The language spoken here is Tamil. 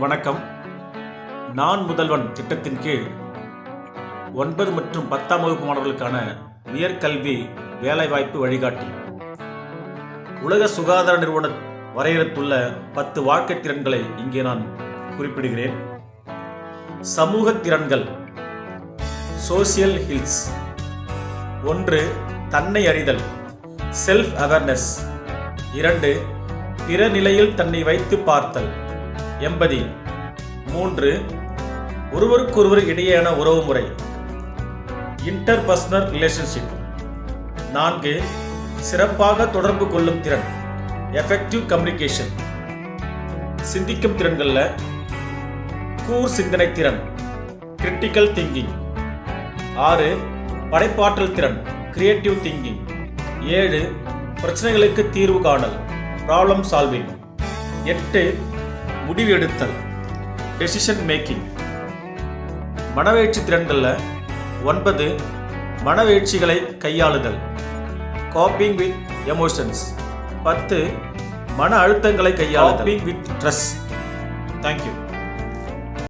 வணக்கம். நான் முதல்வன் திட்டத்தின் கீழ் ஒன்பது மற்றும் பத்தாம் வகுப்பு மாணவர்களுக்கான உயர்கல்வி வேலைவாய்ப்பு வழிகாட்டி. உலக சுகாதார நிறுவனம் வரையறுத்துள்ள பத்து வாழ்க்கை திறன்களை இங்கே நான் குறிப்பிடுகிறேன். சமூக திறன்கள் சோசியல் ஹில்ஸ் ஒன்று தன்னை அறிதல் செல்ஃப் அவேர்னஸ் இரண்டு பிற நிலையில் தன்னை வைத்து பார்த்தல். எம்பதி மூன்று. ஒருவருக்கொருவர் இடையேயான உறவுமுறை இன்டர்பர்சனல் ரிலேஷன்ஷிப். நான்கு. சிறப்பாக தொடர்பு கொள்ளும் திறன். Effective communication. சிந்திக்கும் திறன்களில். கூர் சிந்தனை திறன். Critical thinking. ஆறு. படைப்பாற்றல் திறன். Creative thinking. ஏழு. பிரச்சனைகளுக்கு தீர்வு காணல். Problem solving. எட்டு. முடிவு எடுத்தல் டெசிஷன் மேக்கிங் மனவெழுச்சி திறன்களில் ஒன்பது மனவெழுச்சிகளை கையாளுதல். காப்பிங் வித் எமோஷன்ஸ் பத்து மன அழுத்தங்களை கையாளுதல். With stress thank you